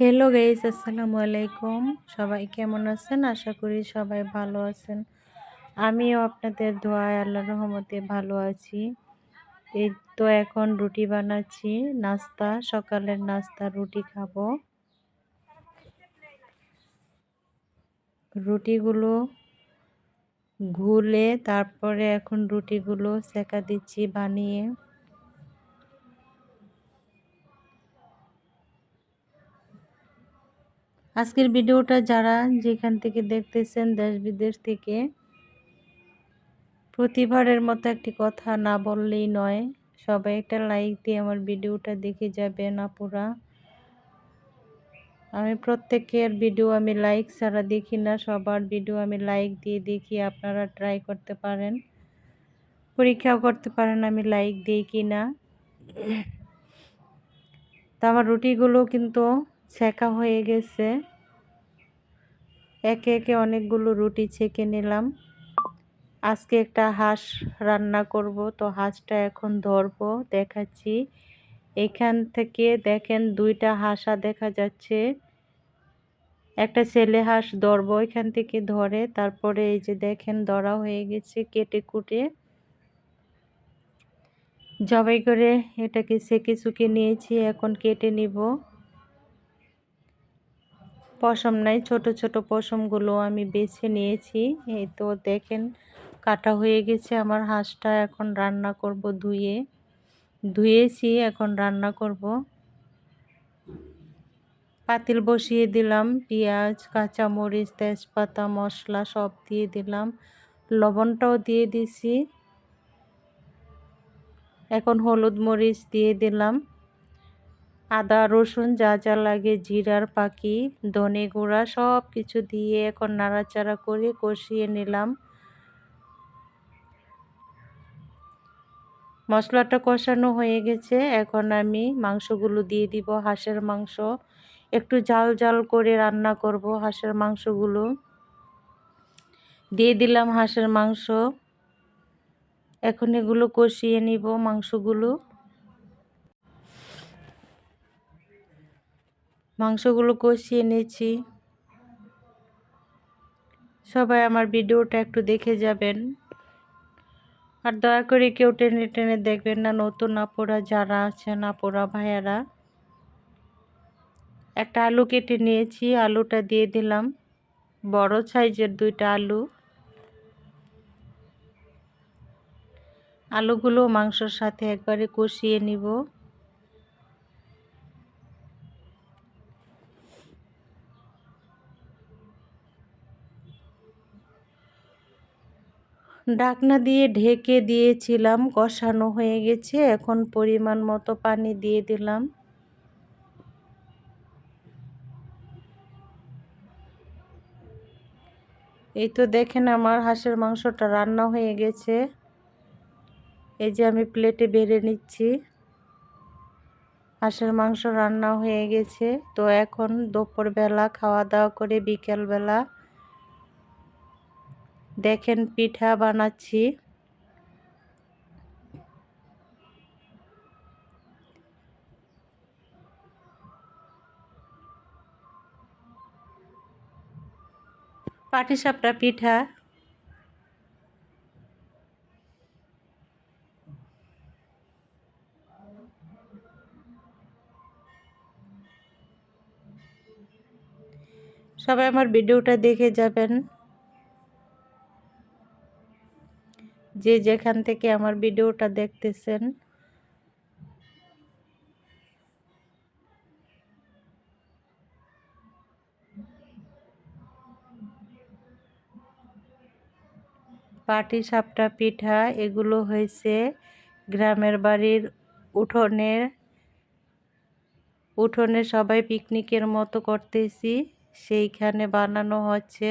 Hello guys আসসালামু আলাইকুম সবাই কেমন আছেন? আশা করি সবাই ভালো আছেন। আমিও আপনাদের দোয়ায় আল্লাহ রহমতে ভালো আছি। এই তো এখন রুটি বানাচ্ছি, নাস্তা, সকালের নাস্তা, রুটি খাব। রুটিগুলো ঘুলে তারপরে এখন রুটিগুলো সেকা দিচ্ছি, বানিয়ে। আজকের ভিডিওটা যারা যেখান থেকে দেখতেছেন দেশ বিদেশ থেকে, প্রতিবারের মতো একটি কথা না বললেই নয়, সবাই একটা লাইক দিয়ে আমার ভিডিওটা দেখে যাবেন আপুরা। আমি প্রত্যেকের ভিডিও আমি লাইক ছাড়া দেখি না, সবার ভিডিও আমি লাইক দিয়ে দেখি, আপনারা ট্রাই করতে পারেন। পরীক্ষাও করতে পারেন আমি লাইক দিই কি না তো আমার রুটিগুলো কিন্তু ছেঁকা হয়ে গেছে। একে একে অনেকগুলো রুটি ছেঁকে নিলাম। আজকে একটা হাঁস রান্না করব, তো হাঁসটা এখন ধরবো, দেখাচ্ছি। এখান থেকে দেখেন দুইটা হাঁসা দেখা যাচ্ছে। একটা ছেলে হাঁস ধরবো, এখান থেকে ধরে, তারপরে এই যে দেখেন ধরা হয়ে গেছে কেটে কুটে। জবাই করে এটাকে সেকে সুকে নিয়েছি, এখন কেটে নিব। পশম নাই, ছোট ছোট পশমগুলো আমি বেছে নিয়েছি। এই তো দেখেন, কাটা হয়ে গেছে আমার হাঁসটা, এখন রান্না করব ধুয়ে। ধুয়েছি, এখন রান্না করব। পাতিল বসিয়ে দিলাম, পেঁয়াজ, কাঁচামরিচ, তেজপাতা, মশলা সব দিয়ে দিলাম। লবণটাও দিয়ে দিছি। এখন হলুদ মরিচ দিয়ে দিলাম। আদা, রসুন, যা যা লাগে, জিরার পাখি ধনে গুঁড়া সব কিছু দিয়ে এখন নাড়াচাড়া করে কষিয়ে নিলাম। মশলাটা কষানো হয়ে গেছে। এখন আমি মাংসগুলো দিয়ে দিব হাঁসের মাংস। একটু জাল জাল করে রান্না করব হাঁসের মাংসগুলো। দিয়ে দিলাম হাঁসের মাংস। এখন এগুলো কষিয়ে নিব মাংসগুলো। মাংসগুলো কষিয়ে নিয়েছি। সবাই আমার ভিডিওটা একটু দেখে যাবেন। আর দয়া করে কেউ টেনে টেনে দেখবেন না, নতুন আপুরা যারা আছেন, আপুরা ভাইয়ারা। একটা আলু কেটে নিয়েছি, আলুটা দিয়ে দিলাম। বড় সাইজের দুইটা আলু। আলুগুলো মাংসর সাথে একবারে কষিয়ে নিব। ডাকনা দিয়ে ঢেকে দিয়েছিলাম, কষানো হয়ে গেছে, এখন পরিমাণ মতো পানি দিয়ে দিলাম। এই তো দেখেন আমার হাঁসের মাংসটা রান্না হয়ে গেছে। এই যে আমি প্লেটে বেড়ে নিচ্ছি। হাঁসের মাংস রান্না হয়ে গেছে। তো এখন দুপুরবেলা খাওয়া দাওয়া করে বিকেলবেলা দেখেন পিঠা বানাচ্ছি। পাটিসাপটা পিঠা। সবাই আমার ভিডিওটা দেখে যাবেন। যে যেখান থেকে আমার ভিডিওটা দেখতেছেন। পাটি, সাপটা, পিঠা, এগুলো হয়েছে গ্রামের বাড়ির উঠোনের, উঠোনে সবাই পিকনিকের মতো করতেছি। সেইখানে বানানো হচ্ছে।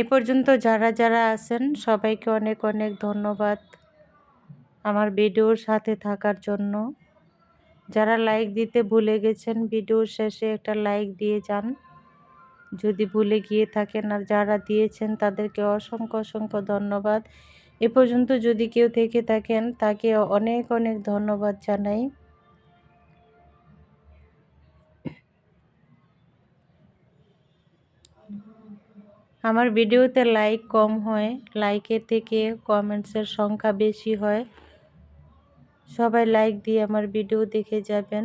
এ পর্যন্ত যারা যারা আছেন, সবাইকে অনেক অনেক ধন্যবাদ আমার ভিডিওর সাথে থাকার জন্য। যারা লাইক দিতে ভুলে গেছেন ভিডিওর শেষে একটা লাইক দিয়ে যান। যদি ভুলে গিয়ে থাকেন আর যারা দিয়েছেন, তাদেরকে অসংখ্য অসংখ্য ধন্যবাদ। এ পর্যন্ত যদি কেউ থেকে থাকেন, তাকে অনেক অনেক ধন্যবাদ জানাই। আমার ভিডিওতে লাইক কম হয়, লাইকের থেকে কমেন্টসের সংখ্যা বেশি হয়। সবাই লাইক দিয়ে আমার ভিডিও দেখে যাবেন।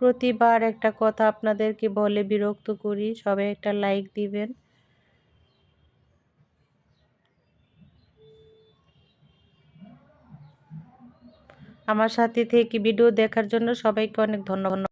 প্রতিবার একটা কথা আপনাদেরকে বলে বিরক্ত করি, সবাই একটা লাইক দিবেন। আমার সাথে থেকে ভিডিও দেখার জন্য সবাইকে অনেক ধন্যবাদ।